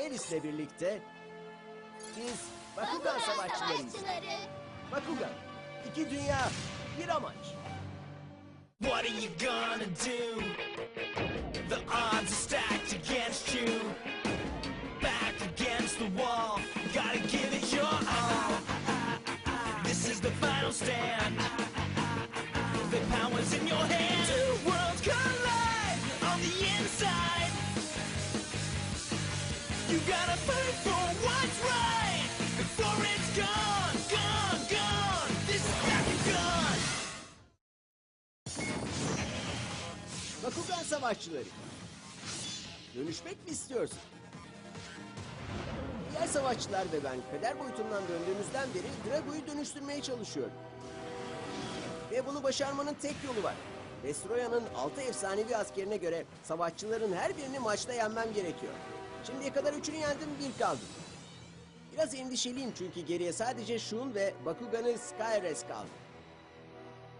Alice'le birlikte biz Bakugan Savaşçılarıyız. Bakugan, iki dünya, bir amaç. What are you gonna do? The odds are stacked against you. Back against the wall, gotta give it your all. This is the final stand. The power's in your hand. Gotta. Bakugan Savaşçıları. Dönüşmek mi istiyorsun? Diğer savaşçılar ve ben kader boyutundan döndüğümüzden beri Drago'yu dönüştürmeye çalışıyorum. Ve bunu başarmanın tek yolu var. Destroya'nın altı efsanevi askerine göre savaşçıların her birini maçta yenmem gerekiyor. Şimdiye kadar üçünü yendim, bir kaldı. Biraz endişeliyim çünkü geriye sadece Shun ve Bakugan'ı Skyres kaldı.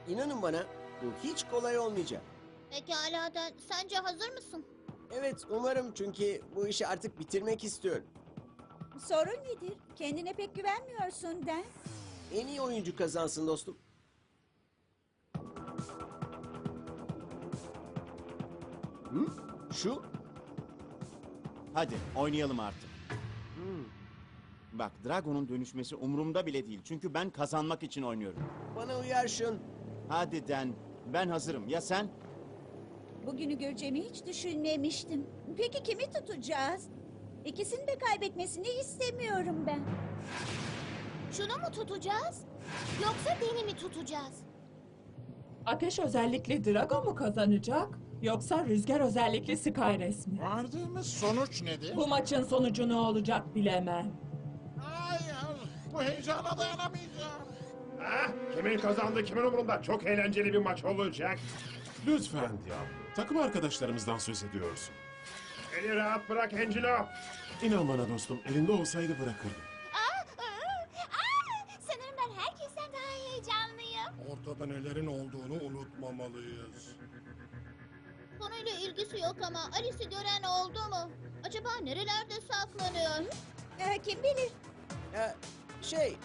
İnanın bana bu hiç kolay olmayacak. Pekala Dan, sence hazır mısın? Evet umarım çünkü bu işi artık bitirmek istiyorum. Sorun nedir? Kendine pek güvenmiyorsun Den. En iyi oyuncu kazansın dostum. Hı? Şu? Hadi oynayalım artık. Bak Dragon'un dönüşmesi umurumda bile değil. Çünkü ben kazanmak için oynuyorum. Bana uyar şun. Hadi Den, ben hazırım. Ya sen? Bugünü göreceğimi hiç düşünmemiştim. Peki kimi tutacağız? İkisini de kaybetmesini istemiyorum ben. Şunu mu tutacağız? Yoksa Deni mi tutacağız? Ateş özellikli Drago mu kazanacak? Yoksa rüzgar özellikli Skyres mi? Vardığımız sonuç nedir? Bu maçın sonucu ne olacak bilemem. Hayır, bu heyecana dayanamayacağım. Ah, kimin kazandı kimin umurunda çok eğlenceli bir maç olacak. Lütfen ya. Takım arkadaşlarımızdan söz ediyorsun. Beni rahat bırak Angelo. İnan bana dostum, elinde olsaydı bırakırdım. Aa, aa, aa! Sanırım ben herkesten daha heyecanlıyım. Ortada nelerin olduğunu unutmamalıyız. Konuyla ilgisi yok ama Alice'i gören oldu mu? Acaba nerelerde saklanıyor? Ee, kim bilir? Ya, şey,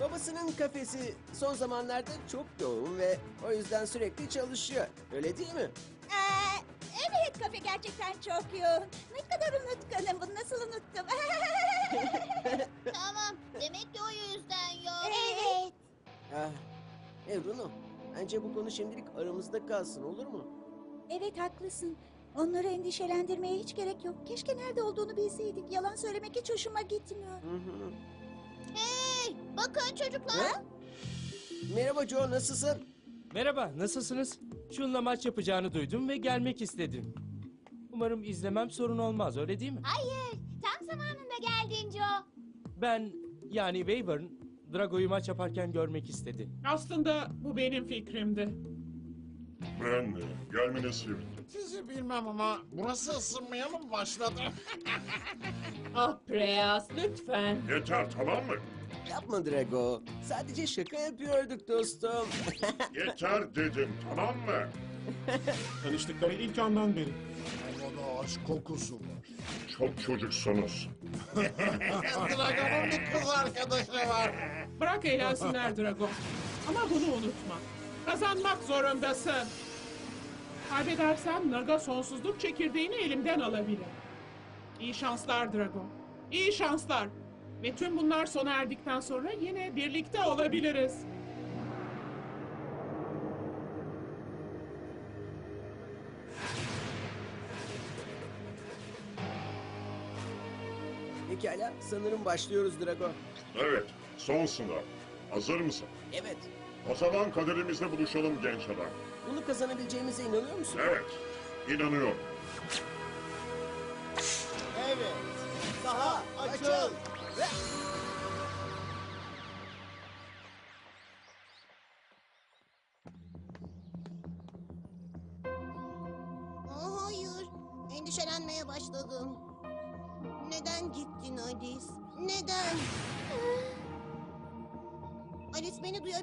babasının kafesi son zamanlarda çok yoğun ve o yüzden sürekli çalışıyor. Öyle değil mi? Ee, evet kafe gerçekten çok yoğun. Ne kadar unutkanım bunu nasıl unuttum? tamam, demek ki o yüzden yok. Evet. Ah, e Bruno, bence bu konu şimdilik aramızda kalsın olur mu? Evet haklısın. Onları endişelendirmeye hiç gerek yok. Keşke nerede olduğunu bilseydik. Yalan söylemek hiç hoşuma gitmiyor. Hı hı. Hey, bakın çocuklar. Ha? Merhaba Joe, nasılsın? Merhaba, nasılsınız? Şunla maç yapacağını duydum ve gelmek istedim. Umarım izlemem sorun olmaz, öyle değil mi? Hayır, tam zamanında geldin Joe. Ben, yani Weyburn, Drago'yu maç yaparken görmek istedi. Aslında bu benim fikrimdi. Ben de gelmene sevindim. Sizi bilmem ama burası ısınmaya mı başladı? Ah Preyas lütfen. Yeter tamam mı? Yapma Drago. Sadece şaka yapıyorduk dostum. Yeter dedim tamam mı? Tanıştıkları ilk andan beri. Havada aşk kokusu var. Çok çocuksunuz. Dragon'un bir kız arkadaşı var. Bırak eğlensinler Drago. Ama bunu unutma. Kazanmak zorundasın. Kaybedersem Naga sonsuzluk çekirdeğini elimden alabilir. İyi şanslar Drago. İyi şanslar. Ve tüm bunlar sona erdikten sonra yine birlikte olabiliriz. Pekala, sanırım başlıyoruz Drago. Evet son sınav. Hazır mısın? Evet, O zaman kaderimizde buluşalım genç adam. bunu kazanabileceğimize inanıyor musun? Evet inanıyorum.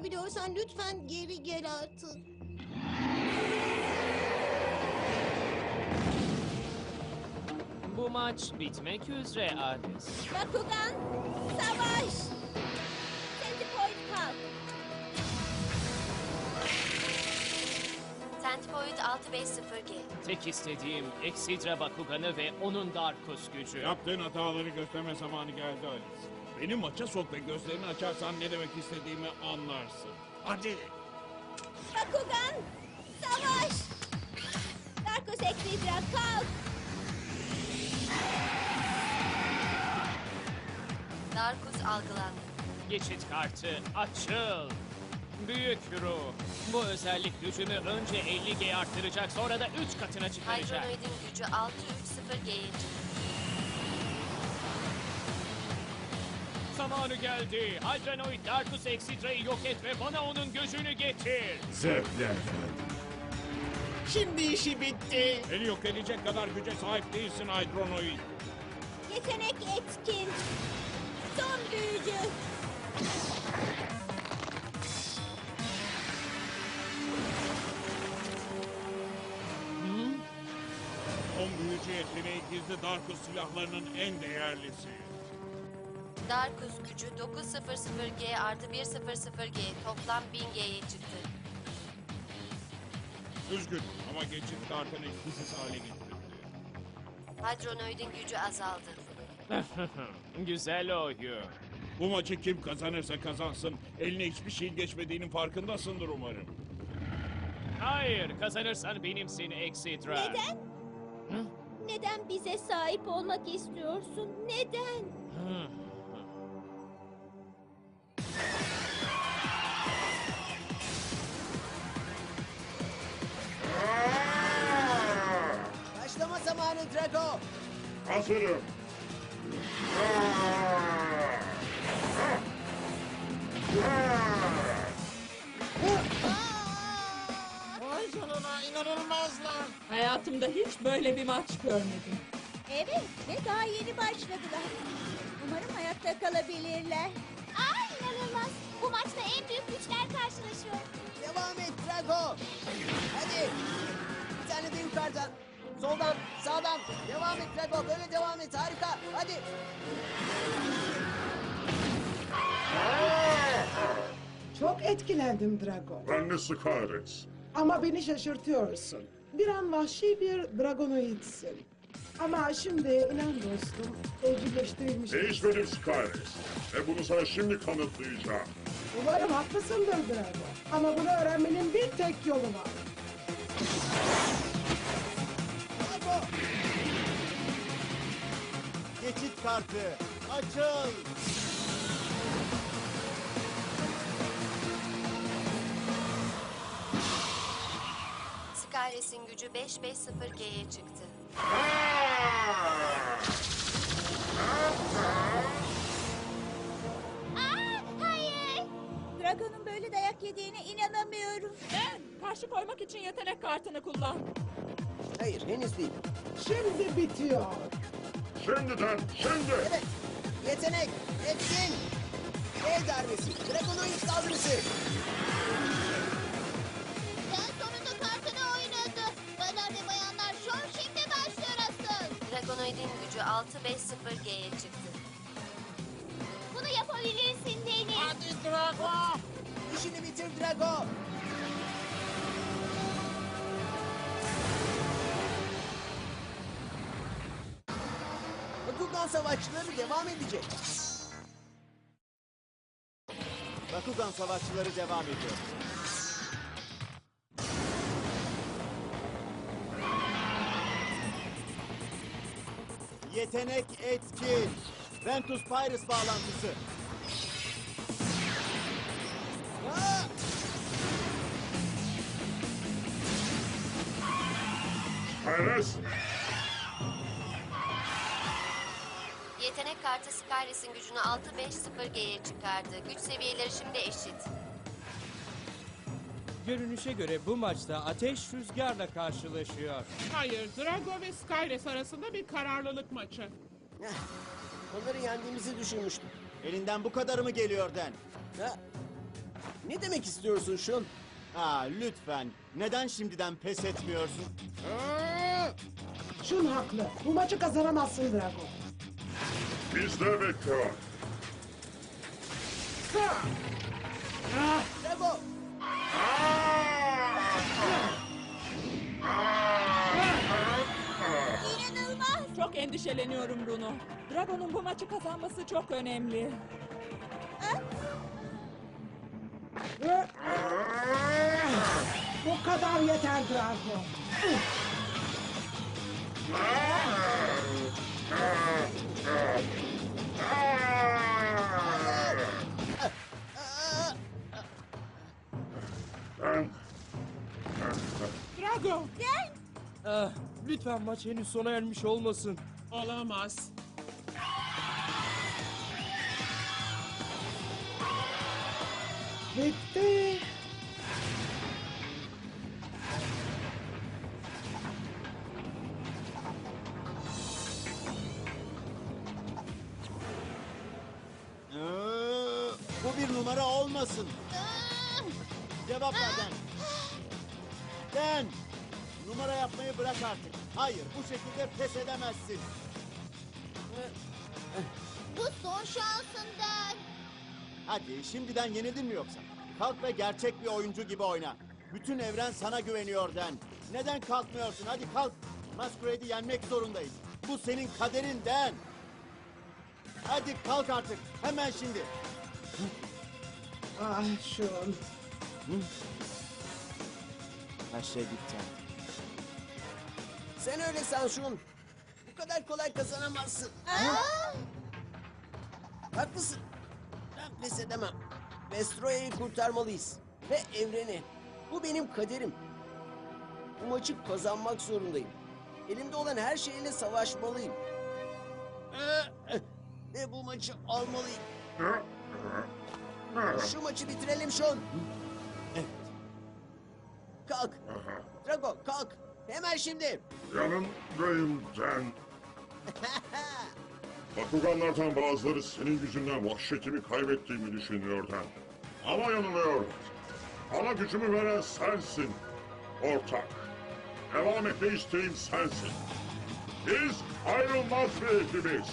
Duyabiliyorsan lütfen geri gel artık. Bu maç bitmek üzere Adis. Bakugan, savaş! Centipoid kalk. Centipoid 650G. Tek istediğim Exidra Bakugan'ı ve onun Darkus gücü. Yaptığın hataları gösterme zamanı geldi Alice. Beni maça sok ve gözlerini açarsan ne demek istediğimi anlarsın. Hadi. Bakugan, savaş! Darkus Exidra kalk. Darkus algılandı. Geçit kartı açıl. Büyük ruh. Bu özellik gücümü önce 50G arttıracak sonra da 3 katına çıkaracak. Hydronoid'in gücü 630G'ye çıktı. Zamanı geldi. Hydranoid Darkus Exidra'yı yok et ve bana onun gücünü getir. Zevkler. Şimdi işi bitti. Beni yok edecek kadar güce sahip değilsin Hydronoid. Yetenek etkin. Son büyücü. Son büyücü yeteneği gizli Darkus silahlarının en değerlisi. Darkus gücü 900G artı 100G toplam 1000G'ye çıktı. Üzgün ama geçit kartını etkisiz hale getirdi. Hydronoid'in gücü azaldı. Güzel oyun. Bu maçı kim kazanırsa kazansın eline hiçbir şey geçmediğinin farkındasındır umarım. Hayır, kazanırsan benimsin Exidra. Neden? Neden bize sahip olmak istiyorsun? Neden? Başlama Hazırım. Vay canına inanılmazlar. Hayatımda hiç böyle bir maç görmedim. Evet ve daha yeni başladılar. Umarım hayatta kalabilirler. Ay inanılmaz. Bu maçta en büyük güçler karşılaşıyor. Devam et Drago. Hadi. Bir tane de yukarıdan. Soldan, sağdan. Devam et Drago. Böyle devam et. Harika. Hadi. Çok etkilendim Drago. Ben de Skyres. Ama beni şaşırtıyorsun. Bir an vahşi bir dragonoidsin. Ama şimdi inan dostum, evcilleştirilmiş. Değişmedim Skyres. Ve bunu sana şimdi kanıtlayacağım. Umarım haklısındır Drago. Ama bunu öğrenmenin bir tek yolu var. Geçit kartı açıl. Skyres'in gücü 550G'ye çıktı. Aa, hayır. Dragon'un böyle dayak yediğine inanamıyorum. Ben karşı koymak için yetenek kartını kullan. Hayır henüz değil. Şimdi bitiyor. Şimdiden, şimdi. Evet. Yetenek. Etkin. El darbesi. Dragonoid saldırısı. Sen sonunda kartını oynadı. Baylar ve bayanlar şov şimdi başlıyor asıl. Dragonoid'in gücü 650G'ye çıktı. Bunu yapabilirsin Deniz. Hadi Drago. İşini bitir Drago. Bakugan savaşçıları devam edecek. Bakugan savaşçıları devam ediyor. Yetenek etkin. Ventus Pyrus bağlantısı. Aa! Skyres. Yetenek kartı Skyres'in gücünü 650G'ye çıkardı. Güç seviyeleri şimdi eşit. Görünüşe göre bu maçta ateş rüzgarla karşılaşıyor. Hayır, Drago ve Skyres arasında bir kararlılık maçı. Onları yendiğimizi düşünmüştüm. Elinden bu kadarı mı geliyor Den? Ha? Ne demek istiyorsun Şun? Aa lütfen. Neden şimdiden pes etmiyorsun? Şun haklı. Bu maçı kazanamazsın Drago. Bizde! İnanılmaz. Çok endişeleniyorum Bruno. Dragon'un bu maçı kazanması çok önemli. Bu kadar yeter Drago. Ah, lütfen maç henüz sona ermiş olmasın. Olamaz. Bitti. Ee, bu bir numara olmasın. Cevap ver Den. Den! Numara yapmayı bırak artık. Hayır, bu şekilde pes edemezsin. Bu son şansından. Hadi, şimdiden yenildin mi yoksa? Kalk ve gerçek bir oyuncu gibi oyna. Bütün evren sana güveniyor Den. Neden kalkmıyorsun? Hadi kalk. Masquerade'i yenmek zorundayız. Bu senin kaderin Den. Hadi kalk artık. Hemen şimdi. Ah Şun. Her şey bitti. Sen öyle san Şun. Bu kadar kolay kazanamazsın. Haklısın. Ben pes edemem. Vestroya'yı kurtarmalıyız. Ve evreni. Bu benim kaderim. Bu maçı kazanmak zorundayım. Elimde olan her şeyle savaşmalıyım. Ee, Ve bu maçı almalıyım. Şu maçı bitirelim Şun. Evet. Kalk. Drago kalk. Hemen şimdi. yanındayım Den. Bakuganlardan bazıları senin yüzünden vahşetimi kaybettiğimi düşünüyor Den. Ama yanılıyor. Bana gücümü veren sensin. Ortak. Devam etme isteğim sensin. Biz ayrılmaz bir ekibiz.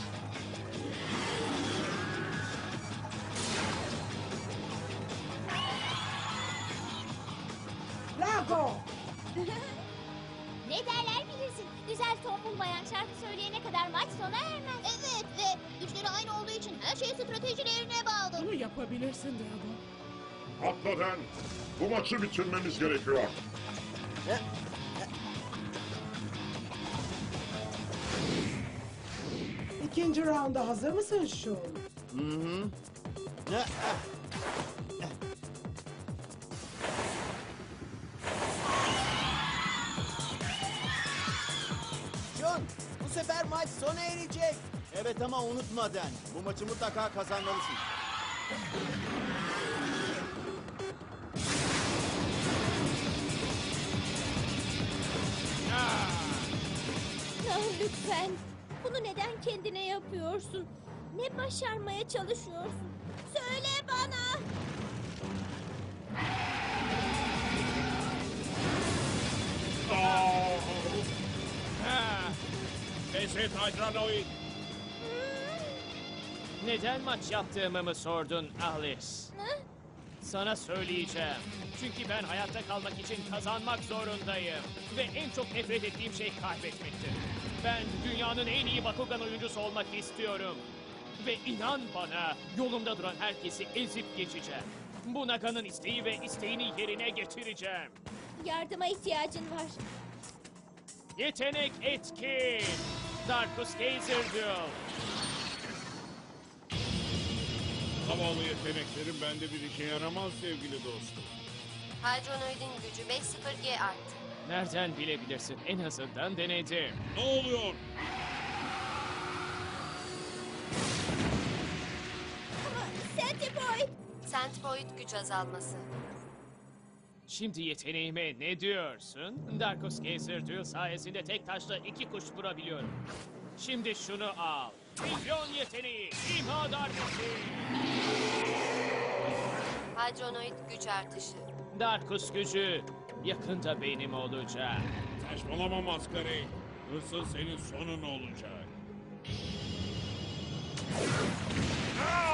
Bu maçı bitirmemiz gerekiyor. İkinci raunda hazır mısın Şun? Hı hı. Ne? Şun bu sefer maç sona erecek. Evet ama unutma Den. Bu maçı mutlaka kazanmalısın. Lütfen. Bunu neden kendine yapıyorsun? Ne başarmaya çalışıyorsun? Söyle bana. Ha! Et Hydranoid. Neden maç yaptığımı mı sordun Alice? Sana söyleyeceğim. Çünkü ben hayatta kalmak için kazanmak zorundayım. Ve en çok nefret ettiğim şey kaybetmektir. Ben dünyanın en iyi Bakugan oyuncusu olmak istiyorum. Ve inan bana yolumda duran herkesi ezip geçeceğim. Bu Naga'nın isteği ve isteğini yerine getireceğim. Yardıma ihtiyacın var. Yetenek etkin. Darkus Gazer Duel. Havalı yeteneklerim bende bir işe yaramaz sevgili dostum. Hydronoid'in gücü 5-0G arttı. Nereden bilebilirsin? En azından denedim. Ne oluyor? Centipoid. Centipoid güç azalması. Şimdi yeteneğime ne diyorsun? Darkus Gazer Duel sayesinde tek taşla iki kuş vurabiliyorum. Şimdi şunu al. Vizyon yeteneği, imha darbesi. Hadronoid güç artışı. Darkus gücü yakında benim olacak. Saçmalama maskarayı. Hırsın senin sonun olacak. Ekstra!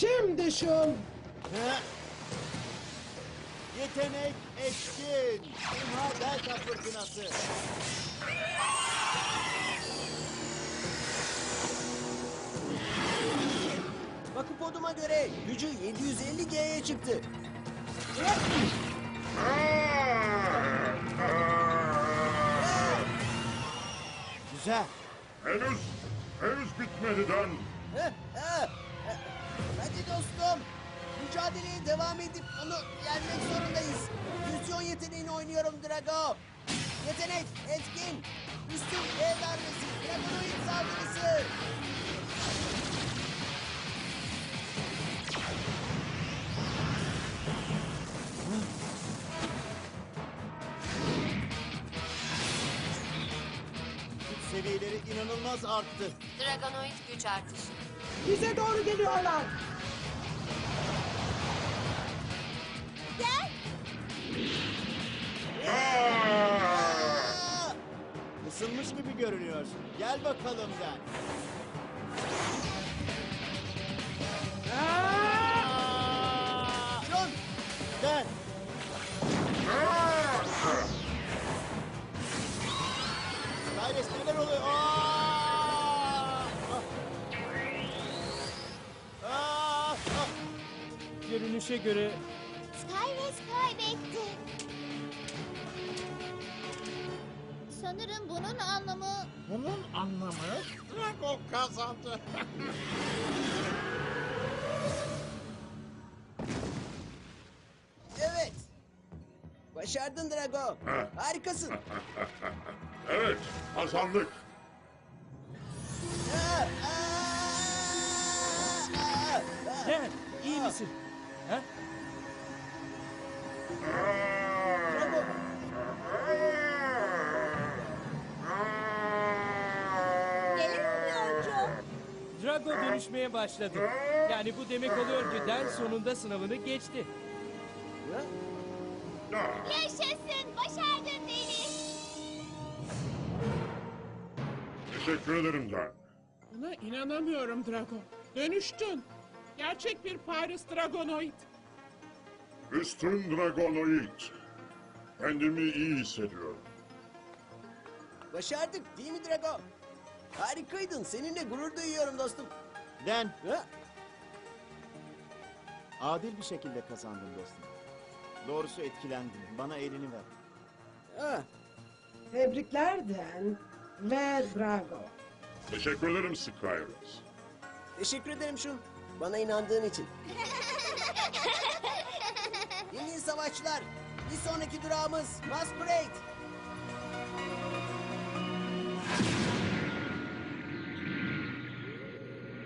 Şimdi şun. Ha? Yetenek etkin. İmha delta fırtınası. Bakupoduma göre gücü 750G'ye çıktı. Güzel. Henüz, henüz bitmedi ha, ha. Hadi dostum. Mücadeleye devam edip onu yenmek zorundayız. Füzyon yeteneğini oynuyorum Drago. Yetenek, etkin, üstün E darbesi, Dragonoid saldırısı. İnanılmaz arttı. Dragonoid güç artışı. Bize doğru geliyorlar. Gel. Aa! Isınmış gibi görünüyorsun. Gel bakalım Den. Şun, Den. Cyrus neler oluyor? Aa! Görünüşe göre Skywest kaybetti. Sanırım bunun anlamı... Bunun anlamı Drago kazandı. evet. Başardın Drago. Harikasın. Evet, kazandık. Aa, aa, aa, aa. İyi misin? Drago, Neler oluyor Joe? Drago dönüşmeye başladı. Yani bu demek oluyor ki Den sonunda sınavını geçti. Yaşasın, başardın beni. Teşekkür ederim Den. Buna inanamıyorum Drago. Dönüştün. Gerçek bir Paris Dragonoid. Üstün Dragonoid. Kendimi iyi hissediyorum. Başardık değil mi Drago? Harikaydın. Seninle gurur duyuyorum dostum. Den. Ha? Adil bir şekilde kazandın dostum. Doğrusu etkilendim. Bana elini ver. Ha. Tebrikler Den ve Drago. Teşekkür ederim Skyrus. Teşekkür ederim Şun. Bana inandığın için. Dinleyin savaşçılar. Bir sonraki durağımız Masquerade.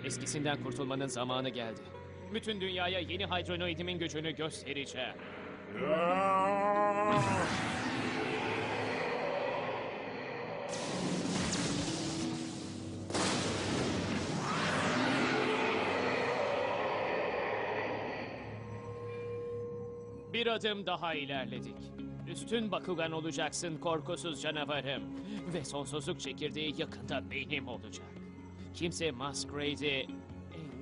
Eskisinden kurtulmanın zamanı geldi. Bütün dünyaya yeni Hydronoid'imin gücünü göstereceğim. Bir adım daha ilerledik. Üstün Bakugan olacaksın korkusuz canavarım. Ve sonsuzluk çekirdeği yakında benim olacak. Kimse Masquerade'i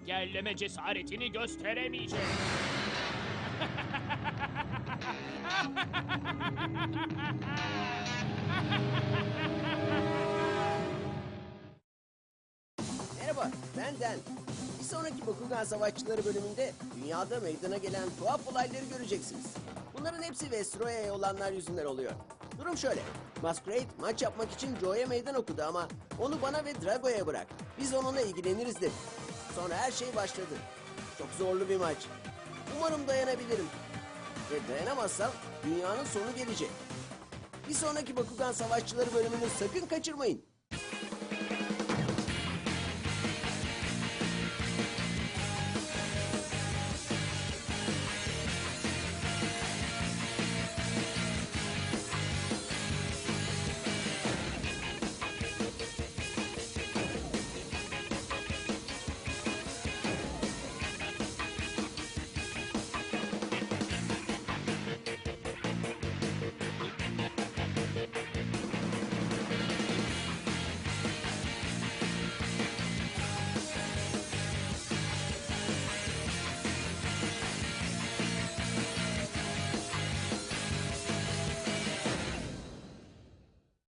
engelleme cesaretini gösteremeyecek. Merhaba, ben Dan. Sonraki Bakugan Savaşçıları bölümünde dünyada meydana gelen tuhaf olayları göreceksiniz. Bunların hepsi Vestroya'ya olanlar yüzünden oluyor. Durum şöyle. Masquerade maç yapmak için Joe'ya meydan okudu ama onu bana ve Drago'ya bırak. Biz onunla ilgileniriz dedi. Sonra her şey başladı. Çok zorlu bir maç. Umarım dayanabilirim. Ve dayanamazsam dünyanın sonu gelecek. Bir sonraki Bakugan Savaşçıları bölümünü sakın kaçırmayın.